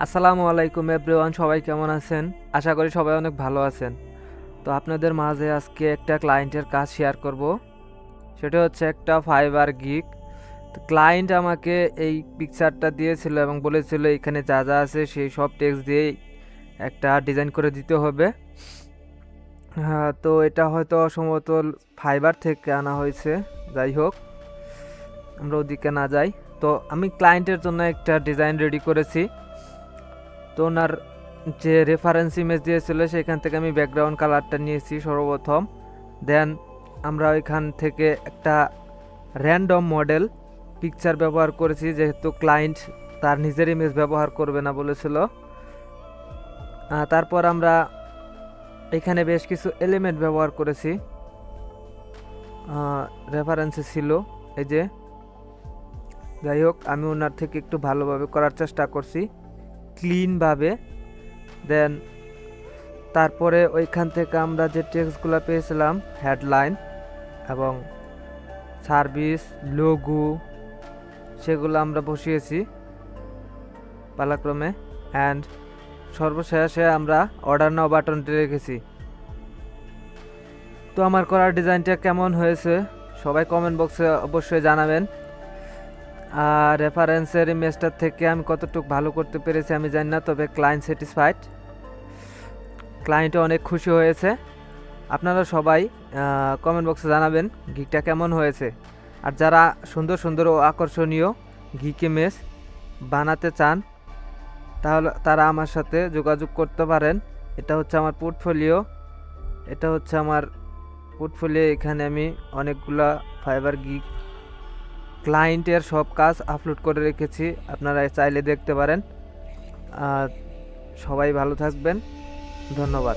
আসসালামু আলাইকুম এভরিওয়ান, সবাই কেমন আছেন? আশা করি সবাই অনেক ভালো আছেন। তো আপনাদের মাঝে আজকে একটা ক্লায়েন্টের কাজ শেয়ার করব। সেটা হচ্ছে একটা ফাইবার গিক তো ক্লায়েন্ট আমাকে এই পিকচারটা দিয়েছিল এবং বলেছিল এখানে যা যা আছে সেই সব টেক্সট দিয়েই একটা ডিজাইন করে দিতে হবে। হ্যাঁ তো এটা হয়তো সম্ভবত ফাইবার থেকে আনা হয়েছে, যাই হোক, আমরা ওদিকে না যাই। তো আমি ক্লায়েন্টের জন্য একটা ডিজাইন রেডি করেছি। তো ওনার যে রেফারেন্স ইমেজ দিয়েছিল, সেখান থেকে আমি ব্যাকগ্রাউন্ড কালারটা নিয়েছি সর্বপ্রথম। দেন আমরা ওইখান থেকে একটা র্যান্ডম মডেল পিকচার ব্যবহার করেছি, যেহেতু ক্লায়েন্ট তার নিজের ইমেজ ব্যবহার করবে না বলেছিল। তারপর আমরা এখানে বেশ কিছু এলিমেন্ট ব্যবহার করেছি। রেফারেন্সে ছিল, এই যে। যাই হোক, আমি ওনার থেকে একটু ভালোভাবে করার চেষ্টা করছি। ক্লিনভাবে দেন তারপরে ওইখান থেকে আমরা যে টেক্সটগুলো পেয়েছিলাম হেডলাইন এবং সার্ভিস লোগো সেগুলো আমরা বসিয়েছি পালাক্রমে অ্যান্ড সর্বশেষে আমরা অর্ডার নাও বাটনটি রেখেছি। তো আমার করার ডিজাইনটা কেমন হয়েছে? সবাই কমেন্ট বক্সে অবশ্যই জানাবেন। আর রেফারেন্সের ইমেজটার থেকে আমি কতটুকু ভালো করতে পেরেছি আমি জানি না, তবে ক্লায়েন্ট স্যাটিসফাইড ক্লায়েন্টও অনেক খুশি হয়েছে। আপনারা সবাই কমেন্ট বক্সে জানাবেন গিকটা কেমন হয়েছে। আর যারা সুন্দর সুন্দর ও আকর্ষণীয় গিক ইমেজ বানাতে চান, তাহলে তারা আমার সাথে যোগাযোগ করতে পারেন। এটা হচ্ছে আমার পোর্টফোলিও এটা হচ্ছে আমার পোর্টফোলিও এখানে আমি অনেকগুলা ফাইবার গিক ক্লায়েন্টের সব কাজ আপলোড করে রেখেছি। আপনারা চাইলে দেখতে পারেন। আর সবাই ভালো থাকবেন। ধন্যবাদ।